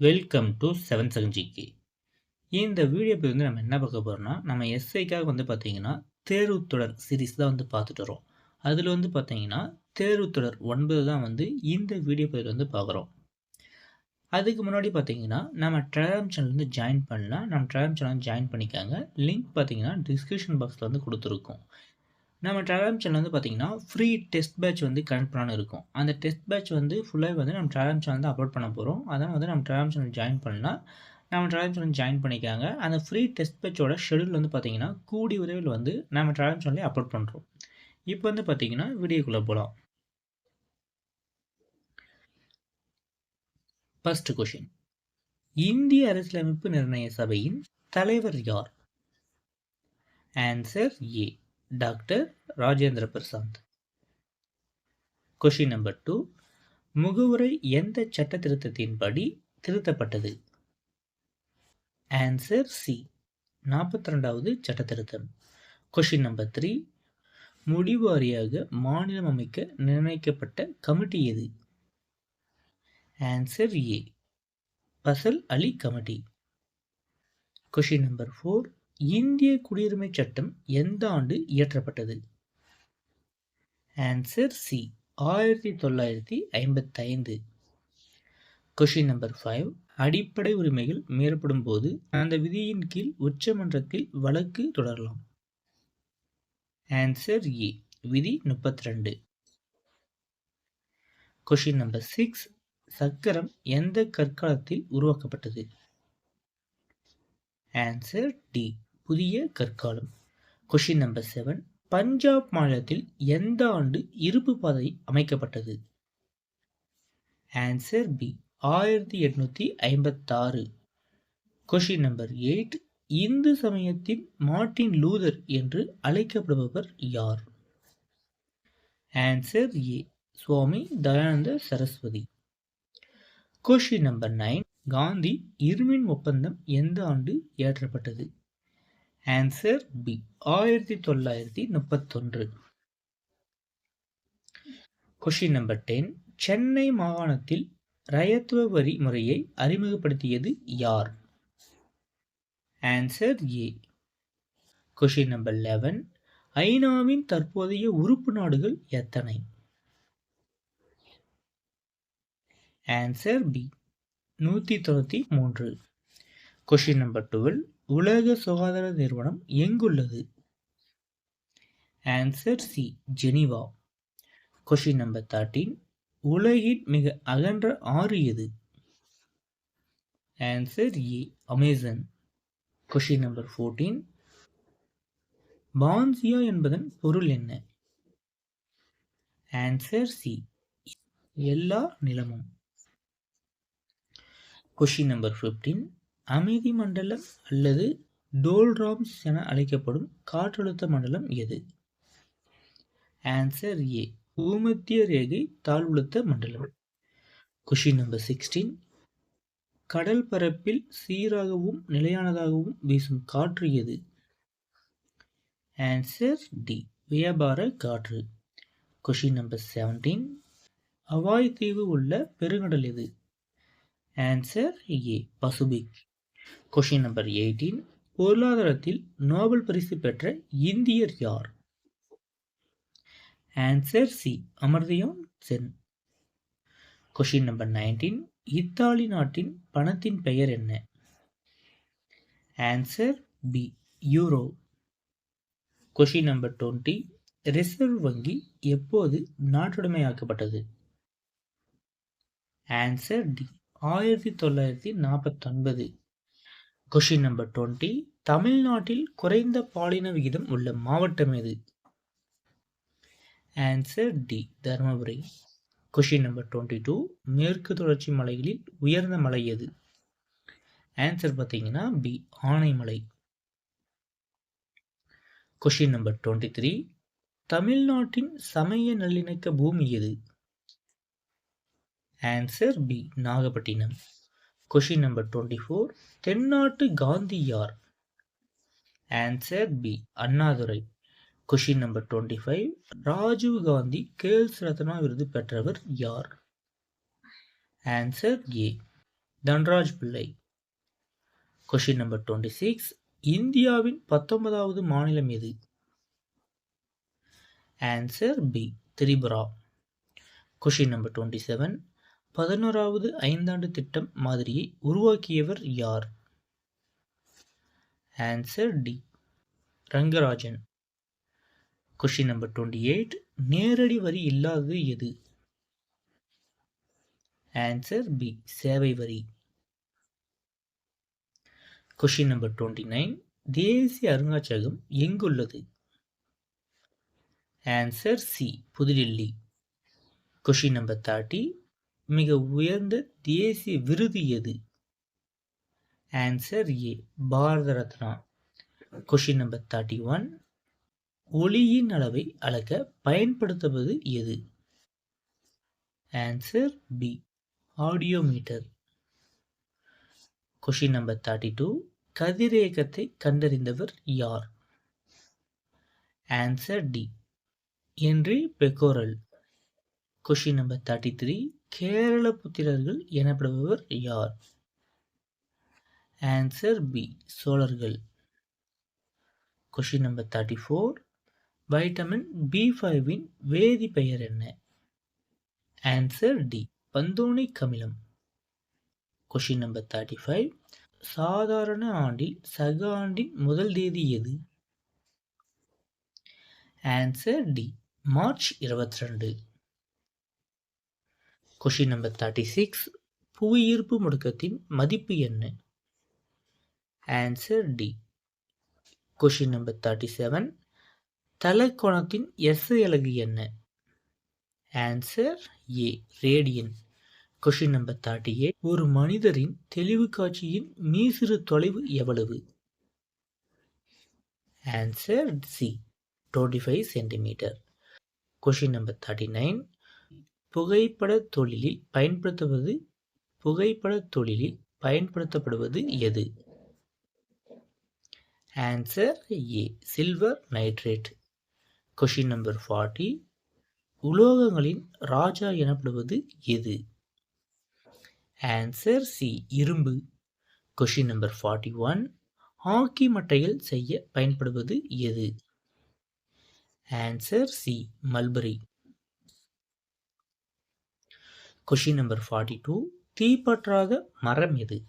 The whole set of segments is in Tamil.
Welcome to seven seven GK இந்த வீடியோ போய் வந்து நம்ம என்ன பார்க்க போகிறோம்னா நம்ம எஸ்ஐக்காக வந்து பார்த்தீங்கன்னா தேர்வுத்தொடர் சீரிஸ் தான் வந்து பார்த்துட்டு வரோம். அதில் வந்து பார்த்தீங்கன்னா தேர்வுத்தொடர் ஒன்பது தான் வந்து இந்த வீடியோ போய் வந்து பார்க்குறோம். அதுக்கு முன்னாடி பார்த்தீங்கன்னா நம்ம டெலகிராம் சேனல் வந்து ஜாயின் பண்ணலாம். நம்ம டெலகிராம் சேனல் ஜாயின் பண்ணிக்காங்க. லிங்க் பார்த்தீங்கன்னா டிஸ்கிரிப்ஷன் பாக்ஸில் வந்து கொடுத்துருக்கோம். நம்ம டெலகிராம் சேனல் வந்து பார்த்தீங்கன்னா ஃப்ரீ டெஸ்ட் பேட்ச் வந்து கனெக்ட் பண்ணான்னு இருக்கும். அந்த டெஸ்ட் பேட்ச் வந்து ஃபுல்லாக வந்து நம்ம டெலகிராம் சேனல் தான் அப்லோட் பண்ண போகிறோம் அதனால் வந்து நம்ம டெலகிராம் சேனல் ஜாயின் பண்ணலாம் நம்ம டெலகிராம் சேனல் ஜாயின் பண்ணிக்காங்க அந்த ஃப்ரீ டெஸ்ட் பேட்சோட ஷெடியூல் வந்து பார்த்திங்கன்னா கூடி உதவியில் வந்து நம்ம டெலகிராம் சேனலே அப்லோட் பண்ணுறோம் இப்போ வந்து பார்த்திங்கன்னா வீடியோக்குள்ளே போகலாம் ஃபர்ஸ்ட் கொஷின் இந்திய அரசியலமைப்பு நிர்ணய சபையின் தலைவர் யார்? Answer A doctor Rajendra Prasanth. Question number two முகவுரை எந்த சட்ட திருத்தத்தின்படி திருத்தப்பட்டது? ஆன்சர் சி நாற்பத்தி ரெண்டாவது சட்ட திருத்தம். கொஷின் நம்பர் த்ரீ முடிவாரியாக மாநிலம் அமைக்க நிர்ணயிக்கப்பட்ட கமிட்டி எது? Answer A Fazal Ali committee. Question number four இந்திய குடியுரிமை சட்டம் எந்த ஆண்டு இயற்றப்பட்டது? ஆன்சர் சி ஆயிரத்தி தொள்ளாயிரத்தி ஐம்பத்தி ஐந்து கொஷின் நம்பர் ஃபைவ் அடிப்படை உரிமைகள் மீறப்படும் போது அந்த விதியின் கீழ் உச்சமன்றத்தில் வழக்கு தொடரலாம். ஆன்சர் ஏ விதி முப்பத்தி ரெண்டு கொஷின் நம்பர் சிக்ஸ் சக்கரம் எந்த கற்காலத்தில் உருவாக்கப்பட்டது? ஆன்சர் டி புதிய கற்காலம். கொஷின் நம்பர் செவன் பஞ்சாப் மாநிலத்தில் எந்த ஆண்டு இருப்பு பாதை அமைக்கப்பட்டது? ஆன்சர் பி ஆயிரத்தி எட்நூத்தி ஐம்பத்தாறு. கொஷின் நம்பர் எயிட் இந்து சமயத்தின் மார்டின் லூதர் என்று அழைக்கப்படுபவர் யார்? Answer A Swami Dayananda Saraswati. Question number nine Gandhi Irwin ஒப்பந்தம் எந்த ஆண்டு ஏற்றப்பட்டது? ஆன்சர் பி ஆயிரத்தி தொள்ளாயிரத்தி முப்பத்தொன்று. கொஷின் நம்பர் டென் சென்னை மாகாணத்தில் ரயத்துவ வரி முறையை அறிமுகப்படுத்தியது யார்? Answer A question number eleven ஐநாவின் தற்போதைய உறுப்பு நாடுகள் எத்தனை? ஆன்சர் பி நூற்றி தொண்ணூற்றி மூன்று. கொஷின் நம்பர் டுவெல் உலக சுகாதார நிறுவனம் எங்குள்ளது? Answer C Geneva. Question number thirteen உலகின் மிக அகன்ற ஆறு எது? Answer A Amazon question number fourteen Pangaea என்பதன் பொருள் என்ன? ஆன்சர் சி எல்லா நிலமும். கொஷின் நம்பர் ஃபிஃப்டீன் அமைதி மண்டலம் அல்லது டோல்ராம்ஸ் என அழைக்கப்படும் காற்றழுத்த மண்டலம் எது? ஆன்சர் ஏ பூமத்திய ரேகை தாழ்வுழுத்த மண்டலம். கொஷின் நம்பர் சிக்ஸ்டீன் கடல் பரப்பில் சீராகவும் நிலையானதாகவும் வீசும் காற்று எது? ஆன்சர் டி வியாபார காற்று. கொஷின் நம்பர் செவன்டீன் அவாய் தீவு உள்ள பெருங்கடல் எது? Answer A Pacific. Question number eighteen பொருளாதாரத்தில் நோபல் பரிசு பெற்ற இந்தியர் யார்? Answer C Amartya Sen. Question number nineteen Italy நாட்டின் பணத்தின் பெயர் என்ன? Answer B euro question number twenty reserve வங்கி எப்போது நாட்டுடைமையாக்கப்பட்டது? ஆன்சர் டி ஆயிரத்தி தொள்ளாயிரத்தி நாற்பத்தொன்பது. கொஷின் நம்பர் டுவெண்ட்டி தமிழ்நாட்டில் குறைந்த பாலின விகிதம் உள்ள மாவட்டம் எது? Answer D Dharmapuri. Question number twenty two மேற்கு தொடர்ச்சி மலைகளில் உயர்ந்த மலை எது? ஆன்சர் பார்த்தீங்கன்னா B Anaimalai. Question number twenty three தமிழ்நாட்டின் சமய நல்லிணக்க பூமி எது? Answer B Nagapattinam. Question number twenty four தென்னாட்டு காந்தி யார்? Answer B Annadurai. Question number twenty five Rajiv Gandhi Khel Ratna விருது பெற்றவர் யார்? ஆன்சர் ஏ தன்ராஜ் பிள்ளை. கொஷின் நம்பர் டுவெண்ட்டி சிக்ஸ் இந்தியாவின் பத்தொன்பதாவது மாநிலம் எது? Answer B Tripura. Question number twenty seven பதினோராவது ஐந்தாண்டு திட்டம் மாதிரியை உருவாக்கியவர் யார்? Answer D Rangarajan. Question number twenty eight நேரடி வரி இல்லாதது எது? ஆன்சர் பி சேவை வரி. கொஷின் நம்பர் டுவெண்ட்டி நைன் தேசிய அருங்காட்சியகம் எங்குள்ளது? Answer C Pudhu Delhi. Question number thirty மிக உயர்ந்த தேசிய விருது எது? Answer A Bharata Ratna. Question number thirty one ஒளியின் அளவை அளக்க பயன்படுத்துவது எது? Answer B audiometer question number thirty two கதிரேகத்தை கண்டறிந்தவர் யார்? Answer D Henri Becquerel question number thirty three Kerala புத்திரர்கள் எனப்படுபவர் யார்? ஆன்சர் பி சோழர்கள். Question number thirty four vitamin B ஃபைவின் வேதி பெயர் என்ன? ஆன்சர் டி பந்தோனிக் கமிலம். கொஷின் நம்பர் தேர்ட்டி ஃபைவ் சாதாரண ஆண்டில் சக ஆண்டின் முதல் தேதி எது? ஆன்சர் டி மார்ச் இருபத்தி ரெண்டு கொஷின் நம்பர் தேர்ட்டி சிக்ஸ் புவியீர்ப்பு முடுக்கத்தின் மதிப்பு என்ன? Answer D question number thirty seven தலைக்கோணத்தின் S அலகு என்ன? Answer A radian question number thirty eight ஒரு மனிதரின் தெளிவு காட்சியின் மீசிறு தொலைவு எவ்வளவு? Answer C twenty five centimetre question number thirty nine புகைப்பட தொழிலில் பயன்படுத்துவது புகைப்பட தொழிலில் பயன்படுத்தப்படுவது எது? Answer A silver nitrate question number forty உலோகங்களின் ராஜா எனப்படுவது எது? ஆன்சர் சி இரும்பு. Question number forty one hockey மட்டைகள் செய்ய பயன்படுவது எது? Answer C mulberry. Question number forty two தீப்பற்றாத மரம் எது?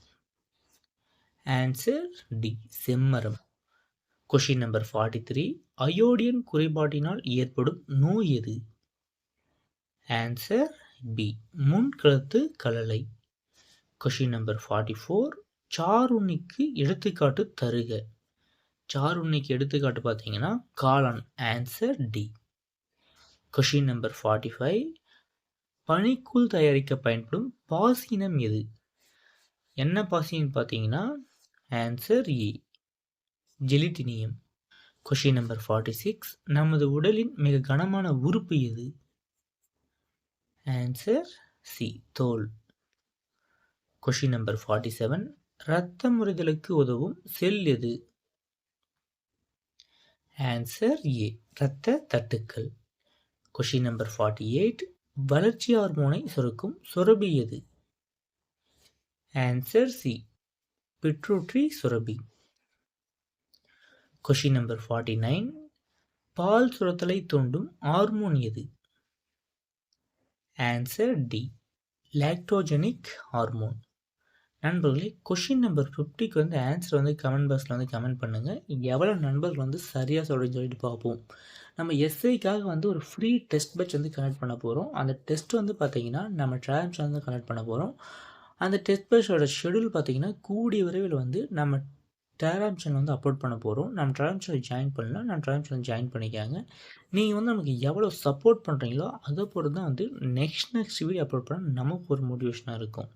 Answer D செம்மரம். Question number forty three iodine குறைபாட்டினால் ஏற்படும் நோய் எது? ஆன்சர் பி முன்கழுத்து கலலை. கொஷின் நம்பர் ஃபார்ட்டி ஃபோர் சாருண்ணிக்கு எடுத்துக்காட்டு தருக. சாருண்ணிக்கு எடுத்துக்காட்டு பார்த்தீங்கன்னா காளான். Answer D question number forty five பனிக்கூழ் தயாரிக்க பயன்படும் பாசினம் எது? என்ன பாசின்னு பார்த்தீங்கன்னா answer A gelidium question number forty six நமது உடலின் மிக கனமான உறுப்பு எது? ஆன்சர் சி தோல். கொஷின் நம்பர் ஃபார்ட்டி செவன் இரத்த முறைதலுக்கு உதவும் செல் எது? ஆன்சர் ஏ இரத்த தட்டுக்கள். கொஷின் நம்பர் ஃபார்ட்டி எயிட் வளர்ச்சி ஹார்மோனை சுரக்கும் சுரபி எது? ஆன்சர் சி பிட்ரூட்ரி சுரபி. கொஷின் நம்பர் ஃபார்ட்டி நைன் பால் சுரத்தலை தூண்டும் ஹார்மோன் எது? ஆன்சர் டி லாக்டோஜெனிக் ஹார்மோன் நண்பர்களே கொஷின் நம்பர் ஃபிஃப்டிக்கு வந்து ஆன்சர் வந்து கமெண்ட் பாக்ஸில் வந்து கமெண்ட் பண்ணுங்கள் எவ்வளோ நண்பர்கள் வந்து சரியாக சொல்கிறேன்னு சொல்லிட்டு பார்ப்போம். நம்ம எஸ்ஐக்காக வந்து ஒரு ஃப்ரீ டெஸ்ட் பேட்ச் வந்து கனெக்ட் பண்ண போகிறோம் அந்த டெஸ்ட் வந்து பார்த்திங்கன்னா நம்ம ட்ராம்ஸ் வந்து கனெக்ட் பண்ண போகிறோம் அந்த டெஸ்ட் பேட்சோட ஷெடியூல் பார்த்திங்கன்னா கூடிய விரைவில் வந்து நம்ம டேராம் சேனல் வந்து அப்லோட் பண்ண போகிறோம் நம்ம டேராம் சேனல் ஜாயின் பண்ணலாம். நம்ம ட்ராயம் சேனல் ஜாயின் பண்ணிக்காங்க. நீங்கள் வந்து நமக்கு எவ்வளோ சப்போர்ட் பண்ணுறீங்களோ அதை பொறுத்து தான் வந்து நெக்ஸ்ட் நெக்ஸ்ட் வீடியோ அப்லோட் பண்ணால் நமக்கு ஒரு மோட்டிவேஷனாக இருக்கும்.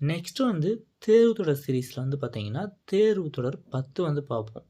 நெக்ஸ்ட்டு வந்து தேர்வு தொடர் சீரீஸில் வந்து பார்த்திங்கன்னா தேர்வு தொடர் பத்து வந்து பார்ப்போம்